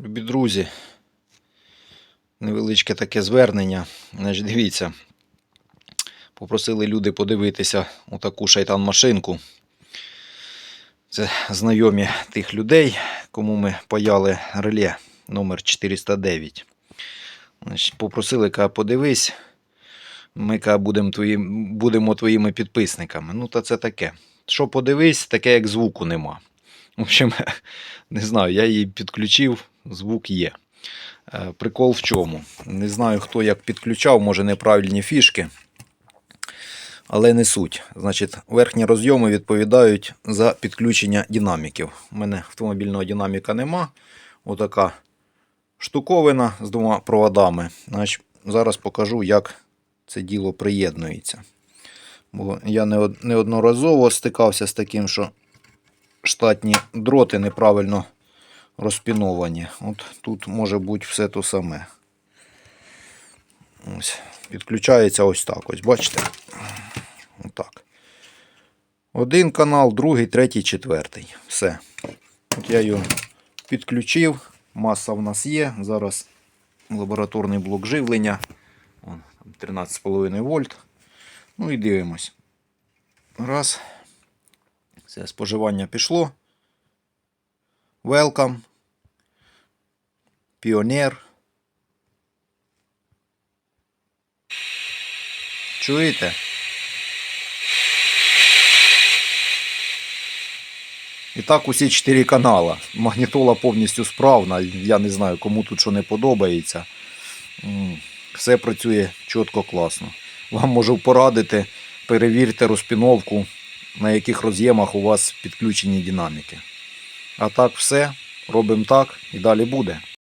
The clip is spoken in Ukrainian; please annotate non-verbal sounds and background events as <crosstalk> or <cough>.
Любі друзі, невеличке таке звернення. Значить, дивіться, попросили люди подивитися у таку шайтан-машинку. Це знайомі тих людей, кому ми паяли реле номер 409. Значить, попросили, каже, подивись. Ми каже, будемо, твої, будемо твоїми підписниками. Ну, та це таке. Що подивись, таке як звуку нема. В общем, <laughs> не знаю, я її підключив, звук є. Е, Прикол в чому? Не знаю, хто як підключав, може неправильні фішки. Але не суть. Значить, верхні розйоми відповідають за підключення динаміків. У мене автомобільного динаміка нема. Отака штуковина з двома проводами. Значить, зараз покажу, як це діло приєднується. Бо я неодноразово стикався з таким, що штатні дроти неправильно розпіновані. От тут може бути все то саме. Ось. Підключається ось так. Ось, бачите? Отак. Один канал, другий, третій, четвертий. Все. От я його підключив. Маса в нас є. Зараз лабораторний блок живлення. 13,5 вольт. Ну і дивимось. Раз. Все, споживання пішло. Welcome. Піонер. Чуєте? І так усі чотири канала. Магнітола повністю справна. Я не знаю, кому тут що не подобається. Все працює чітко, класно. Вам можу порадити, перевірте розпіновку, на яких роз'ємах у вас підключені динаміки. А так все. Робимо так і далі буде.